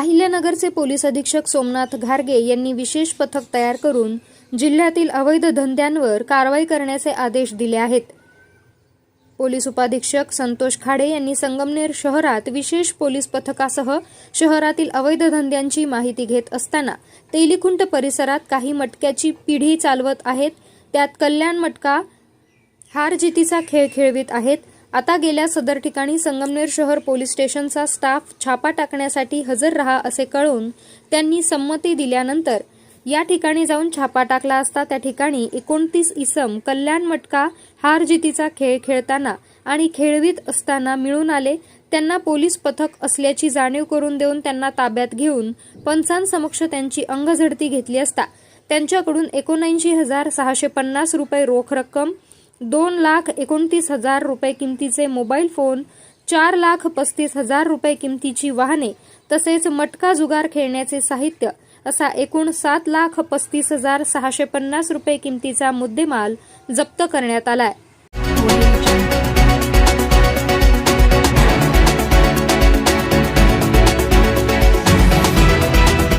अहिल्यानगरचे police अधीक्षक सोमनाथ घारगे यांनी विशेष पथक तयार करून जिल्ह्यातील अवैध धंद्यांवर कारवाई करण्याचे आदेश दिले आहेत. पोलीस उपाधीक्षक संतोष खाडे यांनी संगमनेर शहरात विशेष पोलीस पथकासह शहरातील अवैध धंद्यांची माहिती घेत असताना तेलिखुंट परिसरात काही मटक्याची पिढी चालवत आहेत. त्यात कल्याण मटका हार जितीचा खेळ खेळवीत आहेत. आता गेल्या सदर ठिकाणी संगमनेर शहर पोलीस स्टेशनचा स्टाफ छापा टाकण्यासाठी हजर रहा असे कळून त्यांनी संमती दिल्यानंतर या ठिकाणी जाऊन छापा टाकला असता त्या ठिकाणी एकोणतीस इसम कल्याण मटका हार जितीचा खेळ खेळताना आणि खेळवीत असताना मिळून आले. त्यांना पोलीस पथक असल्याची जाणीव करून देऊन त्यांना ताब्यात घेऊन पंचांसमक्ष त्यांची अंगझडती घेतली असता. त्यांच्याकडून एकोणऐंशी हजार सहाशे पन्नास रुपये रोख रक्कम दोन लाख एकोणतीस हजार रुपये किमतीचे मोबाईल फोन चार लाख पस्तीस हजार रुपये किमतीची वाहने तसेच मटका जुगार खेळण्याचे साहित्य असा एकूण सात लाख पस्तीस हजार सहाशे पन्नास रुपये किमतीचा मुद्देमाल जप्त करण्यात आलाय.